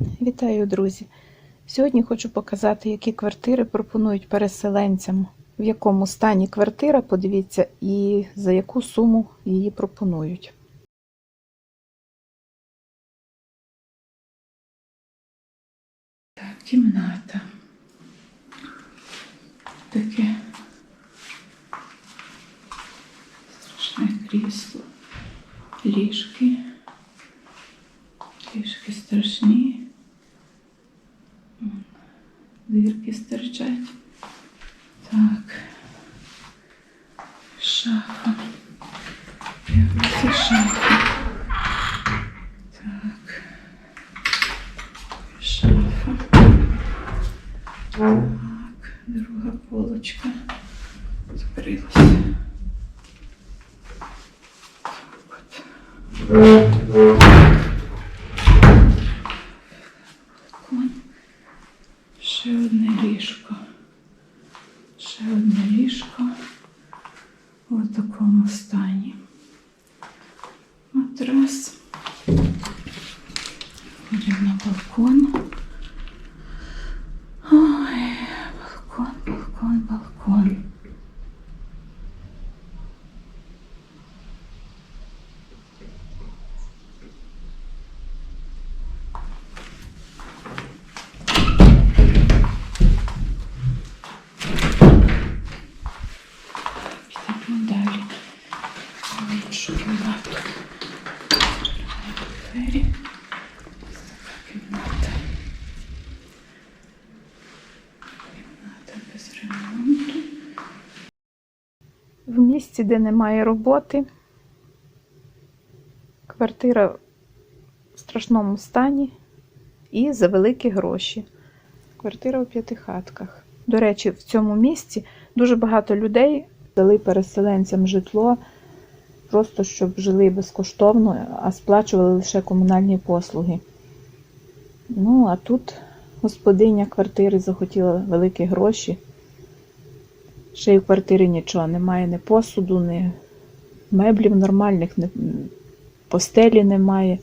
Вітаю, друзі! Сьогодні хочу показати, які квартири пропонують переселенцям, в якому стані квартира, подивіться, і за яку суму її пропонують. Так, кімната. Таке страшне крісло. Ліжки. Ліжки страшні. Вон, Дирки стирчать. Так. Шафа. Дивіться, шафа. Так. Шафа. Так, друга полочка закрилася. Так Ще одне ліжко у такому стані. Матрас. Ходимо на балкон. Двері. Кімната. Кімната без ремонту. В місці, де немає роботи, квартира в страшному стані і за великі гроші. Квартира у п'ятихатках. До речі, в цьому місці дуже багато людей дали переселенцям житло, просто щоб жили безкоштовно, а сплачували лише комунальні послуги. Ну, а тут господиня квартири захотіла великі гроші. Ще й в квартирі нічого немає, ні посуду, ні меблів нормальних, ні постелі немає.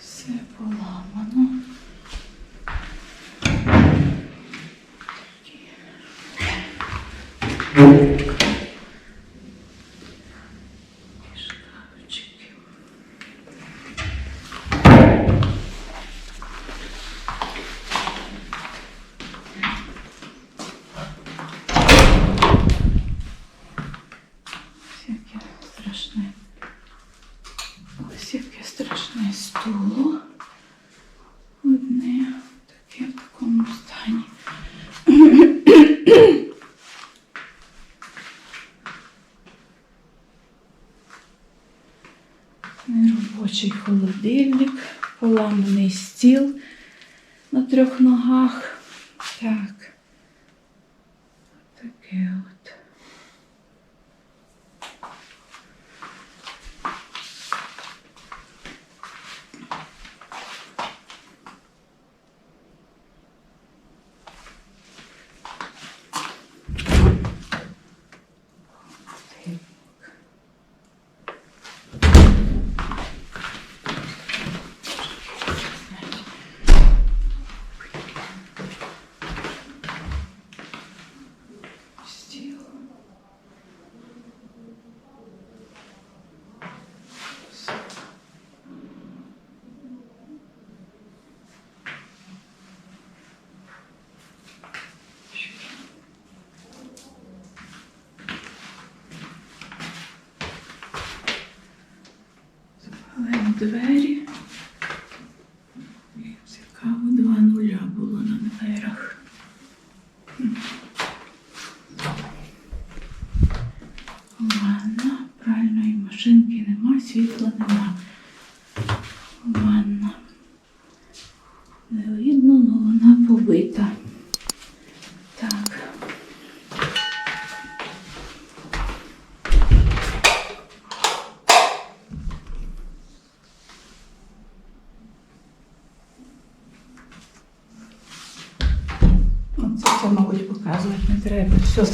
Все поламано. Стуло. Одне таке в такому стані. Неробочий холодильник, поламаний стіл на трьох ногах. Так. Таке от. Стіл. Запалимо двері. Цікаво, два нуля було на дверях. Ладно, правильно, і машинки нема, світла нема. Не треба. Все